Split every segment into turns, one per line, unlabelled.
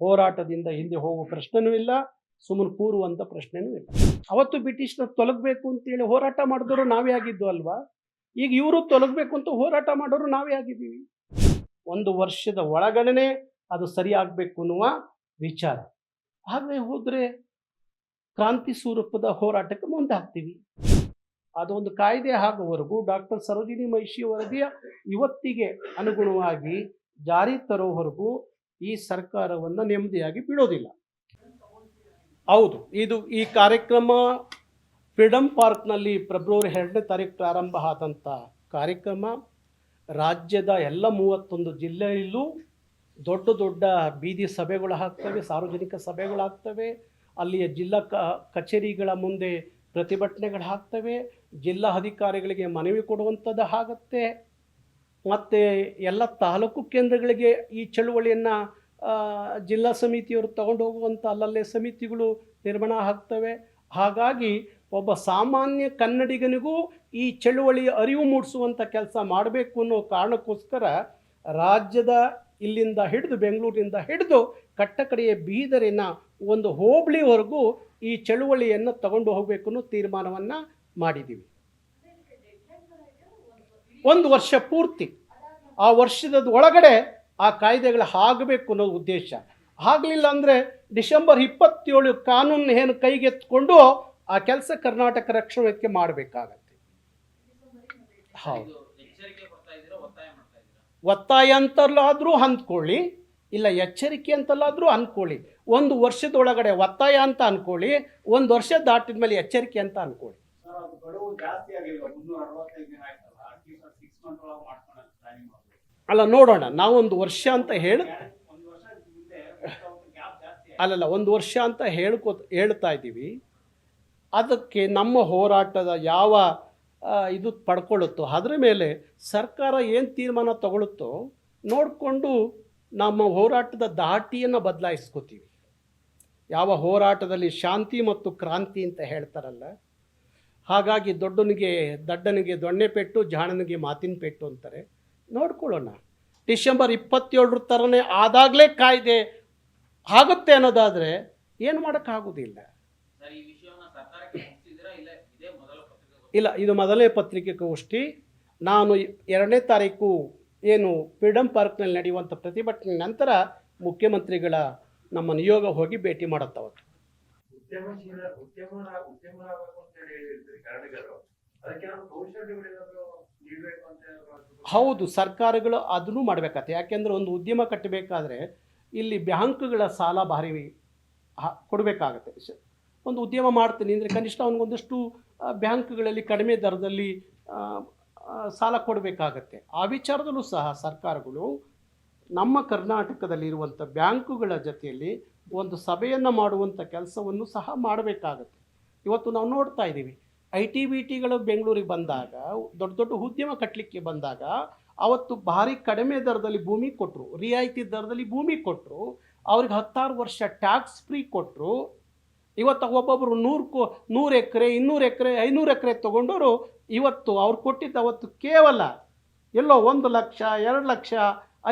ಹೋರಾಟದಿಂದ ಹಿಂದೆ ಹೋಗುವ ಪ್ರಶ್ನೆನೂ ಇಲ್ಲ, ಸುಮ್ಮನೆ ಕೂರುವಂಥ ಪ್ರಶ್ನೆನೂ ಇಲ್ಲ. ಅವತ್ತು ಬ್ರಿಟಿಷ್ನ ತೊಲಗಬೇಕು ಅಂತೇಳಿ ಹೋರಾಟ ಮಾಡಿದವರು ನಾವೇ ಆಗಿದ್ದು ಅಲ್ವಾ? ಈಗ ಇವರು ತೊಲಗಬೇಕು ಅಂತ ಹೋರಾಟ ಮಾಡೋರು ನಾವೇ ಆಗಿದ್ದೀವಿ. ಒಂದು ವರ್ಷದ ಒಳಗಡೆ ಅದು ಸರಿಯಾಗಬೇಕು ಅನ್ನುವ ವಿಚಾರ. ಹಾಗೆ ಹೋದರೆ ಕ್ರಾಂತಿ ಸ್ವರೂಪದ ಹೋರಾಟಕ್ಕೆ ಮುಂದೆ ಹಾಕ್ತೀವಿ ಅದೊಂದು ಕಾಯ್ದೆ ಆಗುವವರೆಗೂ ಡಾಕ್ಟರ್ ಸರೋಜಿನಿ ಮಹಿಷಿ ವರದಿಯ ಇವತ್ತಿಗೆ ಅನುಗುಣವಾಗಿ ಜಾರಿ ತರೋವರೆಗೂ ಈ ಸರ್ಕಾರವನ್ನು ನೆಮ್ಮದಿಯಾಗಿ ಬಿಡೋದಿಲ್ಲ. ಹೌದು, ಇದು ಈ ಕಾರ್ಯಕ್ರಮ ಫ್ರೀಡಮ್ ಪಾರ್ಕ್ನಲ್ಲಿ ಫೆಬ್ರವರಿ ಎರಡನೇ ತಾರೀಕು ಪ್ರಾರಂಭ ಆದಂಥ ಕಾರ್ಯಕ್ರಮ. ರಾಜ್ಯದ ಎಲ್ಲ ಮೂವತ್ತೊಂದು ಜಿಲ್ಲೆಯಲ್ಲೂ ದೊಡ್ಡ ದೊಡ್ಡ ಬೀದಿ ಸಭೆಗಳು ಆಗ್ತವೆ ಸಾರ್ವಜನಿಕ ಸಭೆಗಳಾಗ್ತವೆ. ಅಲ್ಲಿಯ ಜಿಲ್ಲಾ ಕ, ಕಚೇರಿಗಳ ಮುಂದೆ ಪ್ರತಿಭಟನೆಗಳು ಆಗ್ತವೆ ಜಿಲ್ಲಾ ಅಧಿಕಾರಿಗಳಿಗೆ ಮನವಿ ಕೊಡುವಂಥದ್ದು ಆಗುತ್ತೆ. ಮತ್ತು ಎಲ್ಲ ತಾಲೂಕು ಕೇಂದ್ರಗಳಿಗೆ ಈ ಚಳುವಳಿಯನ್ನು ಜಿಲ್ಲಾ ಸಮಿತಿಯವರು ತಗೊಂಡು ಹೋಗುವಂಥ ಅಲ್ಲಲ್ಲೇ ಸಮಿತಿಗಳು ನಿರ್ಮಾಣ ಆಗ್ತವೆ. ಹಾಗಾಗಿ ಒಬ್ಬ ಸಾಮಾನ್ಯ ಕನ್ನಡಿಗನಿಗೂ ಈ ಚಳುವಳಿಯ ಅರಿವು ಮೂಡಿಸುವಂಥ ಕೆಲಸ ಮಾಡಬೇಕು ಅನ್ನೋ ಕಾರಣಕ್ಕೋಸ್ಕರ ರಾಜ್ಯದ ಇಲ್ಲಿಂದ ಹಿಡಿದು ಬೆಂಗಳೂರಿನಿಂದ ಹಿಡಿದು ಕಟ್ಟಕಡೆಯ ಬೀದರಿನ ಒಂದು ಹೋಬಳಿವರೆಗೂ ಈ ಚಳುವಳಿಯನ್ನು ತಗೊಂಡು ಹೋಗಬೇಕು ಅನ್ನೋ ತೀರ್ಮಾನವನ್ನು ಮಾಡಿದ್ದೀವಿ ಒಂದು ವರ್ಷ ಪೂರ್ತಿ. ಆ ವರ್ಷದ ಒಳಗಡೆ ಆ ಕಾಯ್ದೆಗಳು ಆಗಬೇಕು ಅನ್ನೋ ಉದ್ದೇಶ. ಆಗಲಿಲ್ಲ ಅಂದರೆ ಡಿಸೆಂಬರ್ ಇಪ್ಪತ್ತೇಳು ಕಾನೂನು ಏನು ಕೈಗೆತ್ಕೊಂಡು ಆ ಕೆಲಸ ಕರ್ನಾಟಕ ರಕ್ಷಣಾ ವೇದಿಕೆ ಮಾಡಬೇಕಾಗತ್ತೆ. ಹೌದು.
ಒತ್ತಾಯ
ಅಂತಲ್ಲಾದರೂ ಅಂದ್ಕೊಳ್ಳಿ, ಇಲ್ಲ ಎಚ್ಚರಿಕೆ ಅಂತಲ್ಲಾದರೂ ಅಂದ್ಕೊಳ್ಳಿ. ಒಂದು ವರ್ಷದೊಳಗಡೆ ಒತ್ತಾಯ ಅಂತ ಅಂದ್ಕೊಳ್ಳಿ, ಒಂದು ವರ್ಷ ದಾಟಿದ ಮೇಲೆ ಎಚ್ಚರಿಕೆ ಅಂತ ಅಂದ್ಕೊಳ್ಳಿ.
ಜಾಸ್ತಿ ಆಗಿಲ್ವಾ
ಅಲ್ಲ, ನೋಡೋಣ. ನಾವೊಂದು ವರ್ಷ ಅಂತ ಹೇಳಿ ಅಲ್ಲಲ್ಲ, ಒಂದು ವರ್ಷ ಅಂತ ಹೇಳ್ಕೋ ಹೇಳ್ತಾ ಇದ್ದೀವಿ. ಅದಕ್ಕೆ ನಮ್ಮ ಹೋರಾಟದ ಯಾವ ಇದು ಪಡ್ಕೊಳ್ಳುತ್ತೋ, ಅದರ ಮೇಲೆ ಸರ್ಕಾರ ಏನು ತೀರ್ಮಾನ ತಗೊಳುತ್ತೋ, ನೋಡಿಕೊಂಡು ನಮ್ಮ ಹೋರಾಟದ ದಾಟಿಯನ್ನು ಬದಲಾಯಿಸ್ಕೋತೀವಿ. ಯಾವ ಹೋರಾಟದಲ್ಲಿ ಶಾಂತಿ ಮತ್ತು ಕ್ರಾಂತಿ ಅಂತ ಹೇಳ್ತಾರಲ್ಲ, ಹಾಗಾಗಿ ದೊಡ್ಡನಿಗೆ ದಡ್ಡನಿಗೆ ದೊಣ್ಣೆ ಪೆಟ್ಟು, ಜಾಣನಿಗೆ ಮಾತಿನ ಪೆಟ್ಟು ಅಂತಾರೆ. ನೋಡ್ಕೊಳ್ಳೋಣ. ಡಿಸೆಂಬರ್ ಇಪ್ಪತ್ತೇಳರ ಥರನೇ ಆದಾಗಲೇ ಕಾಯ್ದೆ ಆಗುತ್ತೆ ಅನ್ನೋದಾದರೆ ಏನು ಮಾಡೋಕ್ಕಾಗೋದಿಲ್ಲ.
ಸರ್ ಈ ವಿಷಯವನ್ನ ಸರ್ಕಾರಕ್ಕೆ ಮುಗಿಸಿದ್ದೀರಾ ಇಲ್ಲ ಇದು ಮೊದಲ ಪತ್ರಿಕೆ
ಗೋಷ್ಠಿ ಮೊದಲನೇ ಪತ್ರಿಕೆಗೋಷ್ಠಿ. ನಾನು ಎರಡನೇ ತಾರೀಕು ಏನು ಫ್ರೀಡಮ್ ಪಾರ್ಕ್ನಲ್ಲಿ ನಡೆಯುವಂಥ ಪ್ರತಿಭಟನೆ ನಂತರ ಮುಖ್ಯಮಂತ್ರಿಗಳ ನಮ್ಮ ನಿಯೋಗ ಹೋಗಿ ಭೇಟಿ ಮಾಡುತ್ತವತ್ತು.
ಉದ್ಯಮಶೀಲ ಉದ್ಯಮ ಉದ್ಯಮರಾಗಬೇಕು
ಹೌದು, ಸರ್ಕಾರಗಳು ಅದನ್ನು ಮಾಡಬೇಕಾಗತ್ತೆ ಯಾಕೆಂದರೆ ಒಂದು ಉದ್ಯಮ ಕಟ್ಟಬೇಕಾದ್ರೆ ಇಲ್ಲಿ ಬ್ಯಾಂಕ್ಗಳ ಸಾಲ ಭಾರಿ ಕೊಡಬೇಕಾಗತ್ತೆ. ಒಂದು ಉದ್ಯಮ ಮಾಡ್ತೀನಿ ಅಂದರೆ ಕನಿಷ್ಠ ಅವನಿಗೊಂದಷ್ಟು ಬ್ಯಾಂಕ್ಗಳಲ್ಲಿ ಕಡಿಮೆ ದರದಲ್ಲಿ ಸಾಲ ಕೊಡಬೇಕಾಗತ್ತೆ. ಆ ವಿಚಾರದಲ್ಲೂ ಸಹ ಸರ್ಕಾರಗಳು ನಮ್ಮ ಕರ್ನಾಟಕದಲ್ಲಿರುವಂಥ ಬ್ಯಾಂಕುಗಳ ಜೊತೆಯಲ್ಲಿ ಒಂದು ಸಭೆಯನ್ನು ಮಾಡುವಂಥ ಕೆಲಸವನ್ನು ಸಹ ಮಾಡಬೇಕಾಗತ್ತೆ. ಇವತ್ತು ನಾವು ನೋಡ್ತಾ ಇದ್ದೀವಿ ಐ ಟಿ ಬಿ ಟಿಗಳು ಬೆಂಗಳೂರಿಗೆ ಬಂದಾಗ, ದೊಡ್ಡ ದೊಡ್ಡ ಉದ್ಯಮ ಕಟ್ಟಲಿಕ್ಕೆ ಬಂದಾಗ, ಅವತ್ತು ಭಾರಿ ಕಡಿಮೆ ದರದಲ್ಲಿ ಭೂಮಿ ಕೊಟ್ಟರು ರಿಯಾಯಿತಿ ದರದಲ್ಲಿ ಭೂಮಿ ಕೊಟ್ಟರು ಅವ್ರಿಗೆ ಹತ್ತಾರು ವರ್ಷ ಟ್ಯಾಕ್ಸ್ ಫ್ರೀ ಕೊಟ್ಟರು ಇವತ್ತು ಒಬ್ಬೊಬ್ಬರು ನೂರು ಕೋ, ನೂರು ಎಕರೆ, ಇನ್ನೂರು ಎಕರೆ, ಐನೂರು ಎಕರೆ ತೊಗೊಂಡವರು ಇವತ್ತು ಅವ್ರು ಕೊಟ್ಟಿದ್ದ ಅವತ್ತು ಕೇವಲ ಎಲ್ಲೋ ಒಂದು ಲಕ್ಷ, ಎರಡು ಲಕ್ಷ,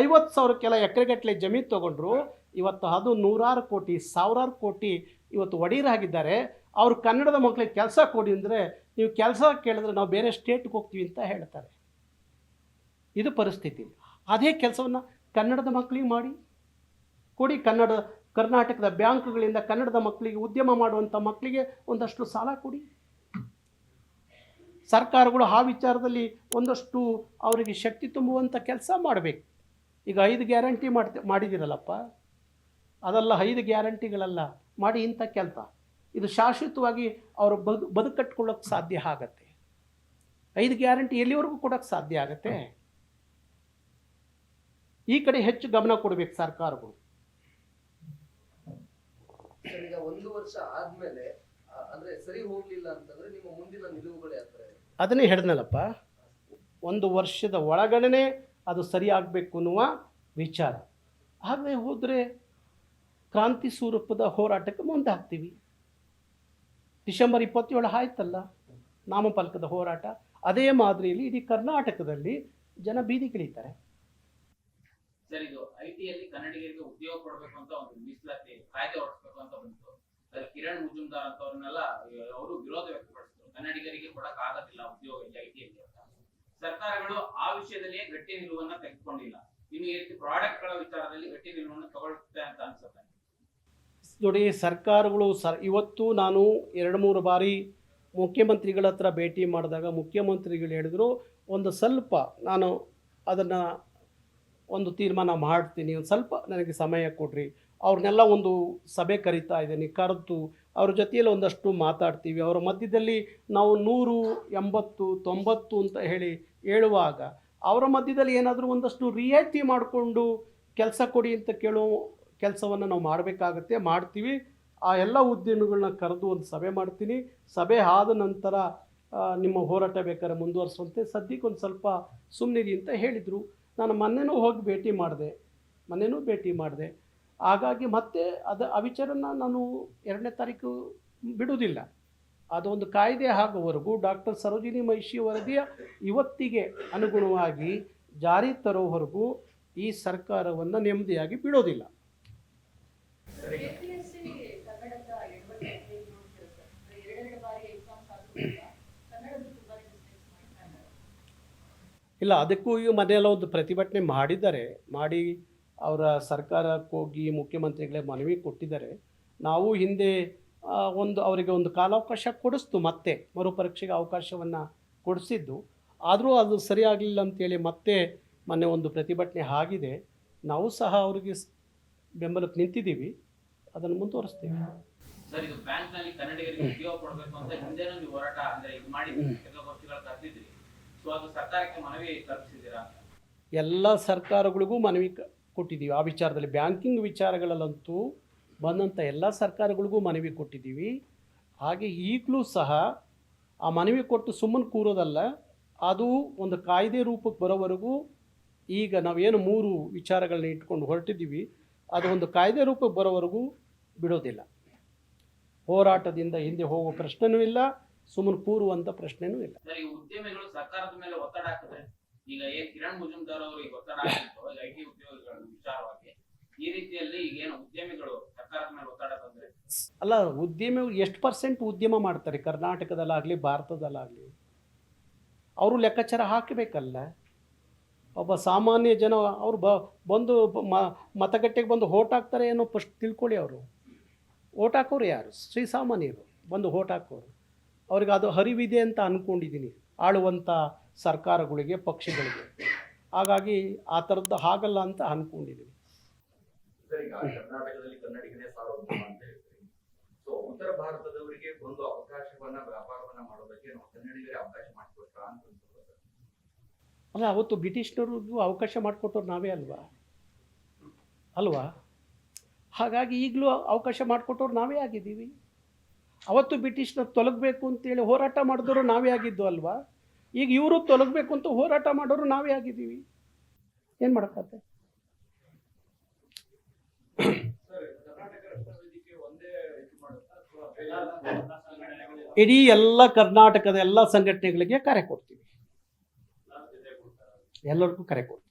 ಐವತ್ತು ಸಾವಿರಕ್ಕೆಲ್ಲ ಎಕರೆಗಟ್ಟಲೆ ಜಮೀನು ತೊಗೊಂಡ್ರು. ಇವತ್ತು ಅದು ನೂರಾರು ಕೋಟಿ, ಸಾವಿರಾರು ಕೋಟಿ ಇವತ್ತು ಒಡೆಯರಾಗಿದ್ದಾರೆ ಅವರು ಕನ್ನಡದ ಮಕ್ಕಳಿಗೆ ಕೆಲಸ ಕೊಡಿ ಅಂದರೆ ನೀವು ಕೆಲಸ ಕೇಳಿದ್ರೆ ನಾವು ಬೇರೆ ಸ್ಟೇಟ್ಗೆ ಹೋಗ್ತೀವಿ ಅಂತ ಹೇಳ್ತಾರೆ. ಇದು ಪರಿಸ್ಥಿತಿ. ಅದೇ ಕೆಲಸವನ್ನು ಕನ್ನಡದ ಮಕ್ಕಳಿಗೆ ಮಾಡಿ, ಕೊಡಿ ಕನ್ನಡ, ಕರ್ನಾಟಕದ ಬ್ಯಾಂಕ್ಗಳಿಂದ ಕನ್ನಡದ ಮಕ್ಕಳಿಗೆ ಉದ್ಯಮ ಮಾಡುವಂಥ ಮಕ್ಕಳಿಗೆ ಒಂದಷ್ಟು ಸಾಲ ಕೊಡಿ. ಸರ್ಕಾರಗಳು ಆ ವಿಚಾರದಲ್ಲಿ ಒಂದಷ್ಟು ಅವರಿಗೆ ಶಕ್ತಿ ತುಂಬುವಂಥ ಕೆಲಸ ಮಾಡಬೇಕು. ಈಗ ಐದು ಗ್ಯಾರಂಟಿ ಮಾಡ್ತಿ ಮಾಡಿದ್ದೀರಲ್ಲಪ್ಪ ಅದೆಲ್ಲ ಐದು ಗ್ಯಾರಂಟಿಗಳಲ್ಲ. ಮಾಡಿ ಇಂಥ ಕೆಲಸ. ಇದು ಶಾಶ್ವತವಾಗಿ ಅವರು ಬದು ಬದುಕಟ್ಕೊಳ್ಳೋಕೆ ಸಾಧ್ಯ ಆಗತ್ತೆ. ಐದು ಗ್ಯಾರಂಟಿ ಎಲ್ಲಿವರೆಗೂ ಕೊಡೋಕ್ಕೆ ಸಾಧ್ಯ ಆಗತ್ತೆ? ಈ ಕಡೆ ಹೆಚ್ಚು ಗಮನ ಕೊಡಬೇಕು ಸರ್ಕಾರಗಳು.
ಸರ್ ಈಗ ಒಂದು ವರ್ಷ ಆದಮೇಲೆ ಅಂದ್ರೆ ಸರಿ ಹೋಗ್ಲಿಲ್ಲ ಅಂತಂದ್ರೆ ನಿಮ್ಮ ಮುಂದಿನ ನಿಲುವುಗಳು?
ಅದನ್ನೇ ಹೇಳಿದ್ನಲ್ಲಪ್ಪ. ಒಂದು ವರ್ಷದ ಒಳಗಡೆ ಅದು ಸರಿ ಆಗ್ಬೇಕು ಅನ್ನುವ ವಿಚಾರ. ಹಾಗೆ ಹೋದರೆ ಕ್ರಾಂತಿ ಸ್ವರೂಪದ ಹೋರಾಟಕ್ಕೆ ಮುಂದೆ ಹಾಕ್ತೀವಿ ಡಿಸೆಂಬರ್ ಇಪ್ಪತ್ತೇಳು ಆಯ್ತಲ್ಲ? ನಾಮಫಲಕದ ಹೋರಾಟ. ಅದೇ ಮಾದರಿಯಲ್ಲಿ ಇಡೀ ಕರ್ನಾಟಕದಲ್ಲಿ ಜನ ಬೀದಿಗಿಳಿತಾರೆ
ಸರ್, ಇದು ಐ ಟಿಯಲ್ಲಿ ಕನ್ನಡಿಗರಿಗೆ ಉದ್ಯೋಗ ಕೊಡಬೇಕು ಅಂತ ಒಂದು ಮೀಸಲಾತಿ, ಕಾಯ್ದೆ ಹೊರಡಿಸ್ಬೇಕು ಅಂತ ಬಂತು. ಸರ್, ಕಿರಣ್ ಮುಜುಂದಾರ್ ಅಂತವ್ರನ್ನೆಲ್ಲ ಅವರು ವಿರೋಧ ವ್ಯಕ್ತಪಡಿಸಿದ್ರು. ಕನ್ನಡಿಗರಿಗೆ ಕೊಡಕ್ ಆಗೋದಿಲ್ಲ ಉದ್ಯೋಗ ಇಲ್ಲಿ ಐ ಟಿಯಲ್ಲಿ ಅಂತ. ಸರ್ಕಾರಗಳು ಆ ವಿಷಯದಲ್ಲಿಯೇ ಗಟ್ಟಿ ನಿಲುವನ್ನ ತೆಗೆದುಕೊಂಡಿಲ್ಲ. ಇನ್ನು ಪ್ರಾಡಕ್ಟ್ಗಳ ವಿಚಾರದಲ್ಲಿ ಗಟ್ಟಿ ನಿಲುವನ್ನು ತಗೊಳ್ಳುತ್ತೆ ಅಂತ ಅನ್ಸುತ್ತೆ.
ನೋಡಿ, ಸರ್ಕಾರಗಳು ಸರ್, ಇವತ್ತು ನಾನು ಎರಡು ಮೂರು ಬಾರಿ ಮುಖ್ಯಮಂತ್ರಿಗಳ ಹತ್ರ ಭೇಟಿ ಮಾಡಿದಾಗ ಮುಖ್ಯಮಂತ್ರಿಗಳು ಹೇಳಿದ್ರು, ಒಂದು ಸ್ವಲ್ಪ ನಾನು ಅದನ್ನು ಒಂದು ತೀರ್ಮಾನ ಮಾಡ್ತೀನಿ, ಒಂದು ಸ್ವಲ್ಪ ನನಗೆ ಸಮಯ ಕೊಡ್ರಿ. ಅವ್ರನ್ನೆಲ್ಲ ಒಂದು ಸಭೆ ಕರಿತಾ ಇದ್ದೀನಿ, ಕರೆದು ಅವ್ರ ಜೊತೆಯಲ್ಲಿ ಒಂದಷ್ಟು ಮಾತಾಡ್ತೀವಿ. ಅವರ ಮಧ್ಯದಲ್ಲಿ ನಾವು ನೂರು, ಎಂಬತ್ತು, ತೊಂಬತ್ತು ಅಂತ ಹೇಳಿ ಹೇಳುವಾಗ, ಅವರ ಮಧ್ಯದಲ್ಲಿ ಏನಾದರೂ ಒಂದಷ್ಟು ರಿಯಾಯಿತಿ ಮಾಡಿಕೊಂಡು ಕೆಲಸ ಕೊಡಿ ಅಂತ ಕೇಳೋ ಕೆಲಸವನ್ನು ನಾವು ಮಾಡಬೇಕಾಗತ್ತೆ, ಮಾಡ್ತೀವಿ. ಆ ಎಲ್ಲ ಉದ್ಯಮಿಗಳನ್ನ ಕರೆದು ಒಂದು ಸಭೆ ಮಾಡ್ತೀನಿ. ಸಭೆ ಆದ ನಂತರ ನಿಮ್ಮ ಹೋರಾಟ ಬೇಕಾದ್ರೆ ಮುಂದುವರಿಸುವಂತೆ ಸದ್ಯಕ್ಕೆ ಒಂದು ಸ್ವಲ್ಪ ಸುಮ್ಮನಿರಿ ಅಂತ ಹೇಳಿದರು. ನಾನು ಮೊನ್ನೆನೂ ಹೋಗಿ ಭೇಟಿ ಮಾಡಿದೆ. ಮೊನ್ನೆನೂ ಭೇಟಿ ಮಾಡಿದೆ. ಹಾಗಾಗಿ ಮತ್ತೆ ಅದು ಆ ವಿಚಾರನ ನಾನು ಎರಡನೇ ತಾರೀಕು ಬಿಡುವುದಿಲ್ಲ. ಅದೊಂದು ಕಾಯ್ದೆ ಆಗೋವರೆಗೂ ಡಾಕ್ಟರ್ ಸರೋಜಿನಿ ಮಹಿಷಿ ವರದಿಯ ಇವತ್ತಿಗೆ ಅನುಗುಣವಾಗಿ ಜಾರಿ ತರೋವರೆಗೂ ಈ ಸರ್ಕಾರವನ್ನು ನೆಮ್ಮದಿಯಾಗಿ ಬಿಡೋದಿಲ್ಲ
ಕೆಪಿಎಸ್ಸಿ ಕನ್ನಡದ ಎಡವಟ್ಟು ಹೇಗೆ ನೋಡ್ತೀರಾ ಸರ್? ಅಂದ್ರೆ ಎರಡೆರಡು ಬಾರಿ ಎಕ್ಸಾಮ್ಸ್ ಆದ್ರೂ ಕೂಡ ಕನ್ನಡದ್ದು ತುಂಬಾನೇ ಮಿಸ್ಟೇಕ್ಸ್ ಮಾಡ್ತಾ ಇದ್ದಾರೆ
ಇಲ್ಲ, ಅದಕ್ಕೂ ಈಗ ಮನೆಯೆಲ್ಲ ಒಂದು ಪ್ರತಿಭಟನೆ ಮಾಡಿದ್ದಾರೆ. ಮಾಡಿ ಅವರ ಸರ್ಕಾರಕ್ಕೆ ಹೋಗಿ ಮುಖ್ಯಮಂತ್ರಿಗಳೇ ಮನವಿ ಕೊಟ್ಟಿದ್ದಾರೆ. ನಾವು ಹಿಂದೆ ಒಂದು ಅವರಿಗೆ ಒಂದು ಕಾಲಾವಕಾಶ ಕೊಡಿಸ್ತು ಮತ್ತೆ, ಮರುಪರೀಕ್ಷೆಗೆ ಅವಕಾಶವನ್ನು ಕೊಡಿಸಿದ್ದು. ಆದರೂ ಅದು ಸರಿಯಾಗಲಿಲ್ಲ ಅಂತೇಳಿ ಮತ್ತೆ ಮೊನ್ನೆ ಒಂದು ಪ್ರತಿಭಟನೆ ಆಗಿದೆ. ನಾವು ಸಹ ಅವರಿಗೆ ಬೆಂಬಲಕ್ಕೆ ನಿಂತಿದ್ದೀವಿ. ಅದನ್ನು ಮುಂದುವರಿಸ್ತೀವಿ.
ಸರ್ ಇದು ಬ್ಯಾಂಕ್ನಲ್ಲಿ ಕನ್ನಡಿಗರಿಗೆ ಉದ್ಯೋಗ ಕೊಡಬೇಕು ಅಂತ ಹಿಂದೆನೂ ನೀವು ಹೋರಾಟ ಅಂದ್ರೆ ಇದು ಮಾಡಿ ಪತ್ರಿಕಾಗೋಷ್ಠಿಗಳು ಕರೆದಿದ್ರಿ ಸೊ ಅದು ಸರ್ಕಾರಕ್ಕೆ ಮನವಿ ತಲುಪಿಸಿದ್ದೀರಾ? ಅಂತ
ಎಲ್ಲ ಸರ್ಕಾರಗಳಿಗೂ ಮನವಿ ಕೊಟ್ಟಿದ್ದೀವಿ. ಆ ವಿಚಾರದಲ್ಲಿ ಬ್ಯಾಂಕಿಂಗ್ ವಿಚಾರಗಳಲ್ಲಂತೂ ಬಂದಂಥ ಎಲ್ಲ ಸರ್ಕಾರಗಳಿಗೂ ಮನವಿ ಕೊಟ್ಟಿದ್ದೀವಿ. ಹಾಗೆ ಈಗಲೂ ಸಹ ಆ ಮನವಿ ಕೊಟ್ಟು ಸುಮ್ಮನೆ ಕೂರೋದಲ್ಲ ಅದು ಒಂದು ಕಾಯ್ದೆ ರೂಪಕ್ಕೆ ಬರೋವರೆಗೂ ಈಗ ನಾವೇನು ಮೂರು ವಿಚಾರಗಳನ್ನ ಇಟ್ಕೊಂಡು ಹೊರಟಿದ್ದೀವಿ. ಅದು ಒಂದು ಕಾಯ್ದೆ ರೂಪಕ್ಕೆ ಬರೋವರೆಗೂ ಬಿಡೋದಿಲ್ಲ ಹೋರಾಟದಿಂದ ಹಿಂದೆ ಹೋಗೋ ಪ್ರಶ್ನೆನೂ ಇಲ್ಲ ಸುಮ್ಮನೆ ಕೂರುವಂತ ಪ್ರಶ್ನೆನೂ ಇಲ್ಲ.
ಉದ್ಯಮಿಗಳು ಸರ್ಕಾರದ ಮೇಲೆ ಒತ್ತಡ ಹಾಕಿದ್ರೆ ಈಗ ಏ ಕಿರಣ್ ಮುಜುಮ್ದಾರ್ ಅವರು ಈಗ ಒತ್ತಡ ಹಾಕಿದ್ರು ಐ ಟಿ ಉದ್ಯೋಗಿಗಳ ವಿಚಾರವಾಗಿ ಈ ರೀತಿಯಲ್ಲಿ ಈಗ ಏನು ಉದ್ಯಮಿಗಳು ಸರ್ಕಾರದ ಮೇಲೆ ಒತ್ತಡ ತಂದ್ರೆ?
ಅಲ್ಲ ಉದ್ಯಮಿ ಎಷ್ಟು ಪರ್ಸೆಂಟ್ ಉದ್ಯಮ ಮಾಡ್ತಾರೆ? ಕರ್ನಾಟಕದಲ್ಲಾಗಲಿ ಭಾರತದಲ್ಲಾಗಲಿ. ಅವರು ಲೆಕ್ಕಾಚಾರ ಹಾಕಬೇಕಲ್ಲ. ಒಬ್ಬ ಸಾಮಾನ್ಯ ಜನ ಅವ್ರು ಬ ಬಂದು ಮತಗಟ್ಟೆಗೆ ಬಂದು ಹೋಟ್ ಹಾಕ್ತಾರೆ ಏನೋ ಫಸ್ಟ್ ತಿಳ್ಕೊಳ್ಳಿ ಅವರು. ಓಟ್ ಹಾಕೋರು ಯಾರು? ಶ್ರೀಸಾಮಾನ್ಯರು ಬಂದು ಓಟ್ ಹಾಕೋರು. ಅವ್ರಿಗೆ ಅದು ಹರಿವಿದೆ ಅಂತ ಅಂದ್ಕೊಂಡಿದ್ದೀನಿ ಆಳುವಂಥ ಸರ್ಕಾರಗಳಿಗೆ ಪಕ್ಷಗಳಿಗೆ. ಹಾಗಾಗಿ ಆ ಥರದ್ದು ಆಗಲ್ಲ ಅಂತ ಅಂದ್ಕೊಂಡಿದ್ದೀನಿ
ಕರ್ನಾಟಕದಲ್ಲಿ ಸಾರ್ವಭೌಮ ಅಂತ ಸೊ ಉತ್ತರ ಭಾರತದವರಿಗೆ ಒಂದು ಅವಕಾಶವನ್ನ ವ್ಯಾಪಾರವನ್ನ ಮಾಡೋದಕ್ಕೆ ನಾವು ಕನ್ನಡಿಗರೇ ಅವಕಾಶ ಮಾಡಿಕೊಟ್ರ ಅಂತ
ಅಲ್ಲ ಅವತ್ತು ಬ್ರಿಟಿಷ್ನವ್ರಿಗೂ ಅವಕಾಶ ಮಾಡಿಕೊಟ್ಟವ್ರು ನಾವೇ ಅಲ್ವಾ? ಅಲ್ವಾ? ಹಾಗಾಗಿ ಈಗಲೂ ಅವಕಾಶ ಮಾಡಿಕೊಟ್ಟವ್ರು ನಾವೇ ಆಗಿದ್ದೀವಿ. ಅವತ್ತು ಬ್ರಿಟಿಷ್ನ ತೊಲಗಬೇಕು ಅಂತೇಳಿ ಹೋರಾಟ ಮಾಡಿದವರು ನಾವೇ ಆಗಿದ್ದು ಅಲ್ವಾ? ಈಗ ಇವರು ತೊಲಗಬೇಕು ಅಂತ ಹೋರಾಟ ಮಾಡೋರು ನಾವೇ ಆಗಿದ್ದೀವಿ. ಏನು
ಎಲ್ಲ
ಇಡೀ ಎಲ್ಲ ಕರ್ನಾಟಕದ ಎಲ್ಲ ಸಂಘಟನೆಗಳಿಗೆ ಕರೆ ಕೊಡ್ತೀವಿ. ಎಲ್ಲರಿಗೂ ಕರೆ ಕೊಡ್ತೀವಿ.